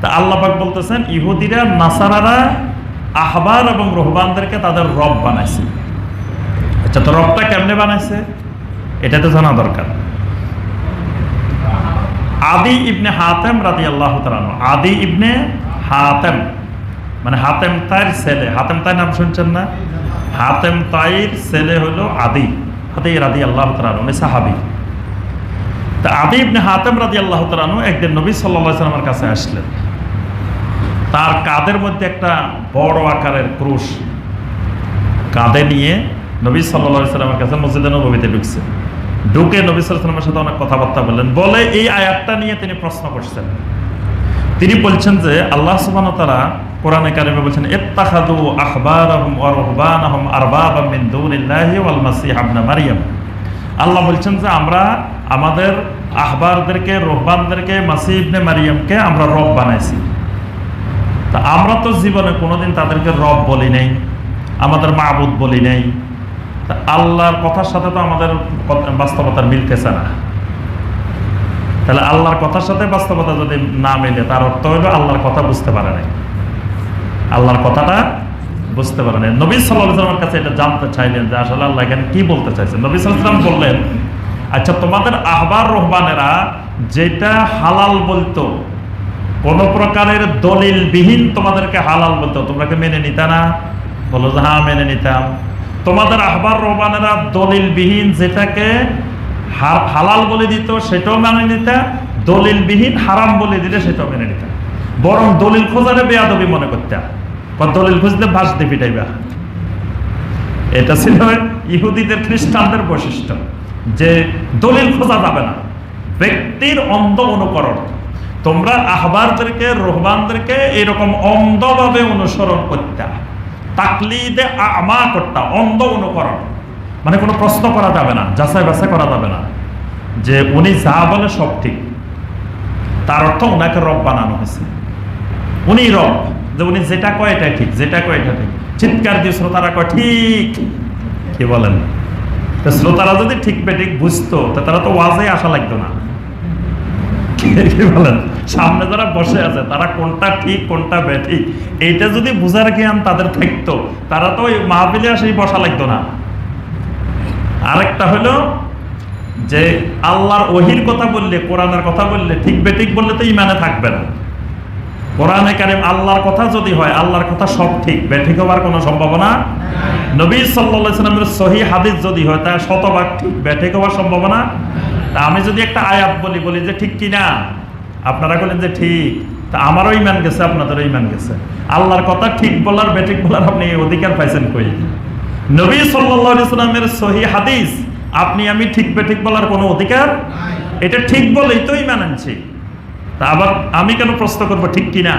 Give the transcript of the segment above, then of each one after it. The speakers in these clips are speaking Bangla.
তা আল্লাপাক বলতেছেন, ইহুদিরা, নাসারারা, আহবার এবং রহবানদেরকে তাদের রব বানাইছে। আচ্ছা তো রবটা কেমনে বানাইছে? এটা তো জানা দরকার। আদি ইবনে হাতেম রাদি আল্লাহ আদি ইবনে হাতেম মানে হাতেম তাইর ছেলে। হাতেম তাই নাম শুনছেন না? হাতেম তাইর ছেলে হলো আদি। আদি রাদি আল্লাহ তালানো উনি সাহাবি। তা আদি ইবনে হাতেম রাদি আল্লাহ একদিন নবী সাল্লাহ সাল্লামের কাছে আসলেন। তার কাঁধের মধ্যে একটা বড় আকারের ক্রুশ। কাঁধে নিয়ে নবী সাল্লা সাল্লামের কাছে মসজিদে নবীতে ঢুকছে। ঢুকে নবী সাল্লামের সাথে অনেক কথাবার্তা বললেন। বলে এই আয়াতটা নিয়ে তিনি প্রশ্ন করছেন। তিনি বলছেন যে আল্লাহ সুবাহ তারা কোরআনে কারিমে বলছেন ইত্তাখাদু আখবারাহুম ওয়া রুহবানাহুম আরবাবাম মিন দুনিল্লাহি ওয়াল মাসিহ ইবনে মারইয়াম আল্লাহ বলছেন যে আমরা আমাদের আহবারদেরকে রহবানদেরকে, মাসিহ ইবনে মারিয়ামকে আমরা রব বানাইছি। তা আমরা তো জীবনে কোনোদিন তাদেরকে রব বলি নাই, আমাদের মাহবুদ বলি নাই। তা আল্লাহর কথার সাথে তো আমাদের বাস্তবতার মিলতেছে না। তাহলে আল্লাহর কথার সাথে বাস্তবতা যদি না মেলে, তার অর্থ হলো আল্লাহর কথা বুঝতে পারে নাই। আল্লাহর কথাটা বুঝতে পারে নাই। নবী সাল্লামের কাছে এটা জানতে চাইলেন যে আসলে আল্লাহ এখানে কি বলতে চাইছেন? নবী সাল্লাম বললেন আচ্ছা তোমাদের আহবার রহমানেরা যেটা হালাল বলতো কোন প্রকারের দলিল বিহীন তোমাদেরকে হালাল বলতো তোমরা মেনে নিতা না? বলো যে হ্যাঁ মেনে নিতাম। তোমাদের আহবার রহমানেরা দলিল বিহীন যেটাকে হালাল বলে দিত, সেটাও মেনে নিতা। দলিল বিহীন হারাম বলে দিলে সেটাও মেনে নিতাম বরং দলিল খোঁজারে বেয়াদবি মনে করতাম বা দলিল খুঁজলে বাস দিয়ে পিটাইবা এটা ছিল ইহুদিদের, খ্রিস্টানদের বৈশিষ্ট্য যে দলিল খোঁজা যাবে না। ব্যক্তির অন্ধ অনুকরণ। তোমরা আহবারদেরকে রহমানদেরকে এরকম অন্ধভাবে অনুসরণ করতে। তাকলিদে আমা করতা, অন্ধ অনুকরণ। মানে কোনো প্রশ্ন করা যাবে না, যাচাই বাছাই করা যাবে না। যে উনি যা বলে সব ঠিক। তার অর্থ ওনাকে রব বানানো হয়েছে। উনি রব, যে উনি যেটা কয় এটা ঠিক, যেটা কয় এটা ঠিক। চিৎকার দিয়ে শ্রোতারা কয়, ঠিক। কি বলেন? শ্রোতারা যদি ঠিক বেঠিক বুঝতো, তো তারা তো ওয়াজে আসা লাগতো না। সামনে যারা বসে আছে, তারা কোনটা ঠিক, কোনটা বেঠিক? এইটা যদি বুঝার জ্ঞান তাদের থাকতো, তারা তো ওই মাহবিলে আসেই বসা লাগতো না। আরেকটা হলো যে, আল্লাহর ওহির কথা বললে, কোরআনের কথা বললে, ঠিক বেঠিক বললে তো ইমানে থাকবে না। কোরআনে কারিম আল্লাহর কথা যদি হয়, আল্লাহর কথা সব ঠিক। বেঠিক হওয়ার কোনো সম্ভাবনা নবী সাল্লা সাল্লামের সহি হাদিস যদি হয় তা শতভাগ ঠিক। বেঠিক হওয়ার সম্ভাবনা? তা আমি যদি একটা আয়াত বলি বলি যে ঠিক কিনা? আপনারা বলেন যে ঠিক। তা আমারও ইমান গেছে, আপনাদেরও ইমান গেছে। আল্লাহর কথা ঠিক বলার বেঠিক বলার আপনি অধিকার পাইছেন কই? নবী আলাইহি সাল্লামের সহি হাদিস, আপনি আমি ঠিক বেঠিক বলার কোনো অধিকার? এটা ঠিক বলেই তো ইমান আনছি। তা আবার আমি কেন প্রশ্ন করব, ঠিক কিনা?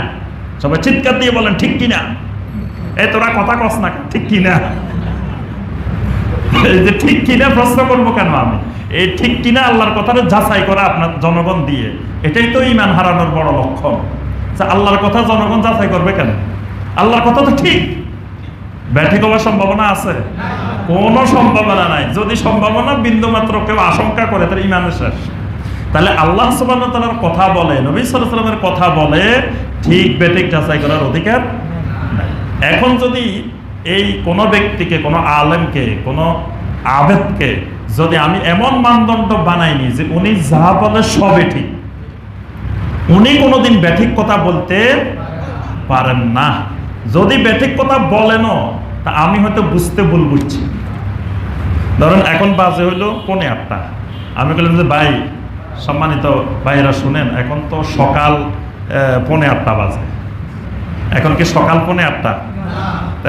সবাই চিৎকার দিয়ে বলেন, ঠিক কিনা? এ তোরা কথা কস না ঠিক কিনা? যে ঠিক কিনা প্রশ্ন করব কেন আমি? এই ঠিক কিনা আল্লাহর কথাটা যাচাই করা আপনার জনগণ দিয়ে। এটাই তো ইমান হারানোর বড় লক্ষণ। আল্লাহর কথা জনগণ যাচাই করবে কেন? আল্লাহর কথা তো ঠিক। ব্যাঠিক হওয়ার সম্ভাবনা আছে? কোনো সম্ভাবনা নাই। যদি সম্ভাবনা বিন্দু মাত্র কেউ আশঙ্কা করে, তাহলে ইমানের শেষ। তাহলে আল্লাহ সুবহানাহু ওয়া তাআলার কথা বলে, নবী সাল্লামের কথা বলে, ঠিক বেঠিক যাচাই করার অধিকার এখন যদি এই কোনো ব্যক্তিকে, কোনো আলেমকে, কোনো আবেদকে যদি আমি এমন মানদণ্ড বানাইনি যে উনি যা বলে সবে ঠিক, উনি কোনোদিন ব্যাঠিক কথা বলতে পারেন না। যদি ব্যাঠিক কথা বলেনও, তা আমি হয়তো বুঝতে ভুল বুঝছি। ধরেন এখন বাজে হইল পনে আটটা। আমি বললাম যে, ভাই সম্মানিত ভাইয়েরা শুনেন, এখন তো সকাল পৌনে আটটা বাজে। এখন কি সকাল পৌনে আটটা?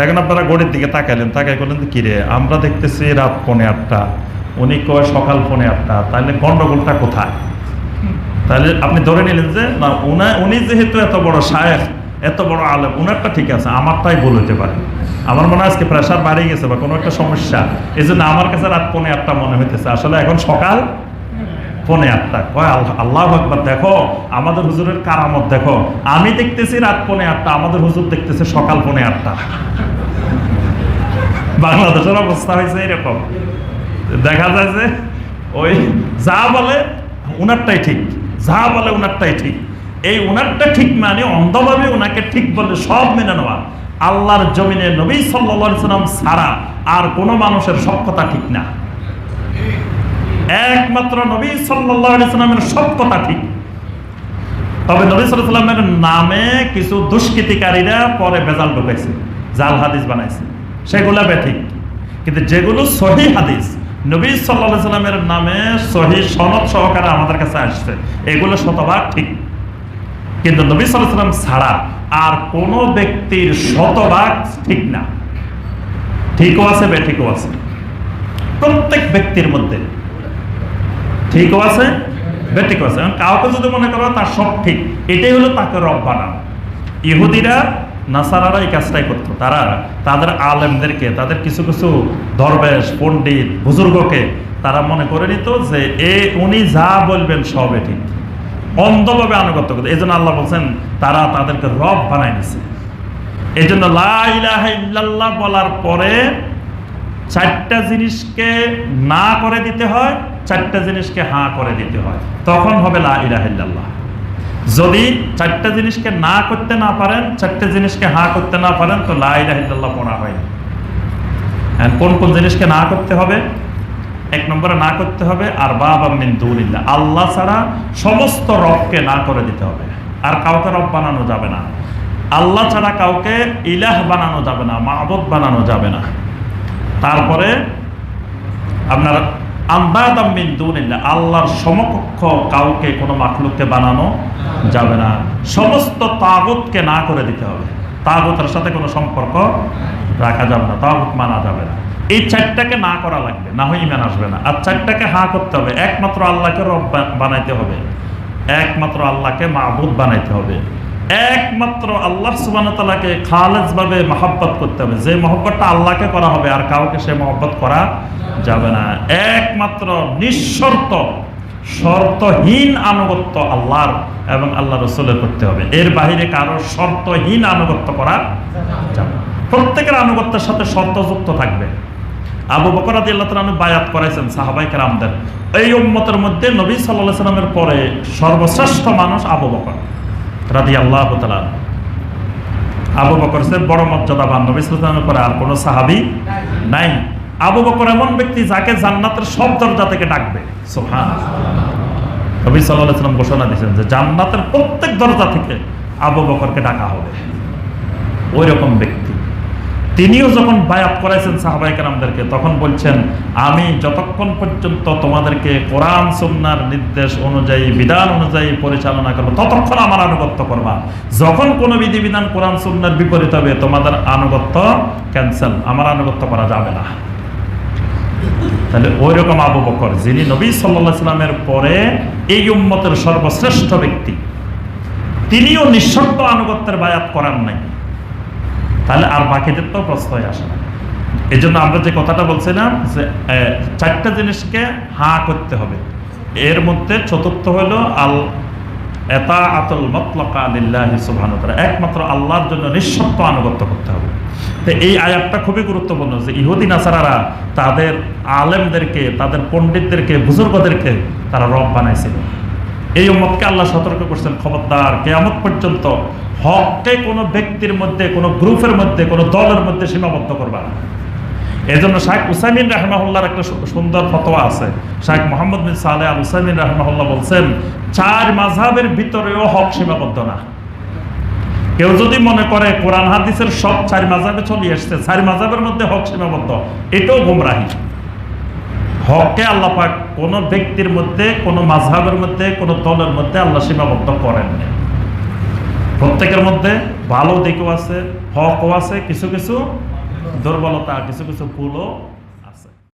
এখন আপনারা গড়ির দিকে তাকাইলেন, তাকাই করলেন কিরে, আমরা দেখতেছি রাত পৌনে আটটা। উনি কয়, সকাল পৌনে আটটা। তাহলে গন্ডগোলটা কোথায়? তাহলে আপনি ধরে নিলেন যে, না, উনা, উনি যেহেতু এত বড় শায়েখ, এত বড় আলেম, উনারটা ঠিক আছে, আমারটাই ভুল হতে পারে। আমার মনে হয় আজকে প্রেশার বাড়িয়ে গেছে বা কোনো একটা সমস্যা। এই জন্য আমার কাছে রাত পৌনে আটটা মনে হইতেছে। আসলে এখন সকাল পৌনে আটটা কয় আল্লাহ আকবার, দেখো, আমাদের হুজুরের কারামত, দেখো। আমি দেখতেছি রাত পনে আটটা আমাদের হুজুর দেখতেছে সকাল পনে আটটা বাংলাদেশের অবস্থা হয়েছে এরকম। দেখা যায় যে ওই যা বলে উনারটাই ঠিক, যা বলে উনারটাই ঠিক। এই উনারটা ঠিক মানে অন্ধভাবে ওনাকে ঠিক বলে সব মেনে নেওয়া। আল্লাহর জমিনে নবী সাল্লা সাল্লাম ছাড়া আর কোনো মানুষের সব কথা ঠিক না। একমাত্র নবী সাল্লামের সব কথা ঠিক। তবে নবী সাল্লামের নামে কিছু দুষ্কৃতিকারীরা পরে বেজাল ঢুকাইছে, জাল হাদিস বানাইছে। সেগুলা বেঠিক কিন্তু যেগুলো সহি হাদিস, নবী সাল্লাহ সাল্লামের নামে সহি সনদ সহকারে আমাদের কাছে আসছে। এগুলো শতভাগ ঠিক। কিন্তু নবী সাল্লাম ছাড়া আর কোনো ব্যক্তির শতভাগ ঠিক না। ঠিকও আছে বেঠিকও আছে। প্রত্যেক ব্যক্তির মধ্যে ঠিকও আছে, বেঠিকও আছে। কাউকে যদি মনে করো তার সব ঠিক, এটাই হলো তাকে রব বানানো। ইহুদিরা নাসারারা এই কাজটাই করতো। তারা তাদের আলেমদেরকে, তাদের কিছু কিছু দরবেশ, পণ্ডিত, বুজুর্গকে তারা মনে করে নিত যে এ উনি যা বলবেন সবে ঠিক। অন্ধভাবে আনুগত্য করতো। এই জন্য আল্লাহ বলছেন, তারা তাদেরকে রব বানাই নিছে। এই জন্য ইল্লাল্লাহ বলার পরে চারটা জিনিসকে না করে দিতে হয়, চারটা জিনিসকে হাঁ করে দিতে হয়। তখন হবে লা যদি চারটা জিনিসকে না করতে না পারেন, চারটে জিনিসকে হাঁ করতে না পারেন, তো লা ইলাহা ইল্লাল্লাহ পড়া And কোন কোন জিনিসকে না করতে হবে? এক নম্বরে না করতে হবে, আর বাবা মিন দুনিল্লাহ। আল্লাহ ছাড়া সমস্ত রবকে না করে দিতে হবে। আর কাউকে রব বানানো যাবে না। আল্লাহ ছাড়া কাউকে ইলাহ বানানো যাবে না মাহবুদ বানানো যাবে না। তারপরে আপনার আন্দাদামিন আল্লাহর সমকক্ষ কাউকে কোনো মাখলুককে বানানো যাবে না। সমস্ত তাগুতকে না করে দিতে হবে। তাগুতের সাথে কোনো সম্পর্ক রাখা যাবে না, তাগুত মানা যাবে না। এই চারটাকে না করা লাগবে, না হয় ইমান আসবে না। আর চারটাকে হা করতে হবে। একমাত্র আল্লাহকে রব বানাইতে হবে, একমাত্র আল্লাহকে মাহবুদ বানাইতে হবে। একমাত্র আল্লাহ সুবানতালাকে খালেজভাবে মহাব্বত করতে হবে। যে মহব্বতটা আল্লাহকে করা হবে আর কাউকে সে মহব্বত করা যাবে না। একমাত্র নিঃশর্ত, শর্তহীন আনুগত্য আল্লাহর এবং আল্লাহ রসুলের করতে হবে। এর বাহিরে কারও শর্তহীন আনুগত্য করা যাবে প্রত্যেকের আনুগত্যের সাথে শর্তযুক্ত থাকবে। আবু বকর রাদি আল্লাহ তালু বায়াত করাইছেন সাহাবাই কেরামদের। এই উম্মতের মধ্যে নবী সাল্লাহ সাল্লামের পরে সর্বশ্রেষ্ঠ মানুষ আবু বকর। রাদি আল্লাহ তালা আবু বকর সে বড় মর্যাদাবান নবী সাল্লামের পরে আর কোনো সাহাবি নাই। আবু বকর এমন ব্যক্তি যাকে জান্নাতের সব দরজা থেকে ডাকবে। সোহান নবী সাল্লাহ সাল্লাম ঘোষণা দিয়েছেন যে জান্নাতের প্রত্যেক দরজা থেকে আবু বকরকে ডাকা হবে। ওই রকম ব্যক্তি। তিনিও যখন বায়াত করাইছেন সাহাবাই কালামদেরকে তখন বলছেন, আমি যতক্ষণ পর্যন্ত তোমাদেরকে কোরআন, সুন্নার নির্দেশ অনুযায়ী, বিধান অনুযায়ী পরিচালনা করব, ততক্ষণ আমার আনুগত্য করবা। যখন কোনো বিধিবিধান কোরআন, সুন্নার বিপরীত হবে, তোমাদের আনুগত্য ক্যান্সেল আমার আনুগত্য করা যাবে না। তাহলে ওই রকম আবু বকর, যিনি নবী সাল্লাহ সাল্লামের পরে এই উম্মতের সর্বশ্রেষ্ঠ ব্যক্তি, তিনিও নিঃশর্ত আনুগত্যের বায়াত করার নাই। তাহলে আর বাকিদের তো প্রশ্রয় আসে না। এই জন্য আমরা যে কথাটা বলছিলাম যে চারটা জিনিসকে হা করতে হবে। এর মধ্যে চতুর্থ হলো আল এতা আতল মতলকা আলিল্লাহি সুবহানাহু একমাত্র আল্লাহর জন্য নিঃশর্ত আনুগত্য করতে হবে। তো এই আয়াতটা খুবই গুরুত্বপূর্ণ যে, ইহুদি নাসারারা তাদের আলেমদেরকে, তাদের পণ্ডিতদেরকে, বুজুর্গদেরকে তারা রব বানাইছিল। এই উম্মতকে আল্লাহ সতর্ক করছেন, খবরদার। কেয়ামত পর্যন্ত হককে কোনো ব্যক্তির মধ্যে, কোনো গ্রুপের মধ্যে, কোনো দলের মধ্যে সীমাবদ্ধ করবা এই জন্য শাহেখ উসাইমিন রাহমাহুল্লার একটা সুন্দর ফতোয়া আছে। শাহ মোহাম্মদ বিন সালে আল উসাইমিন রাহমাহুল্লাহ বলছেন, চার মাঝহাবের ভিতরেও হক সীমাবদ্ধ না। কেউ যদি মনে করে কোরআন হাদিসের সব চার মাঝাবে চলে এসছে, চার মাঝাবের মধ্যে হক সীমাবদ্ধ, এটাও গুমরাহি। হককে আল্লাহ পাক কোনো ব্যক্তির মধ্যে, কোনো মাঝহাবের মধ্যে, কোনো দলের মধ্যে আল্লাহ সীমাবদ্ধ করেন প্রত্যেকের মধ্যে ভালো দিকও আছে, হকও আছে, কিছু কিছু দুর্বলতা, কিছু কিছু ভুলও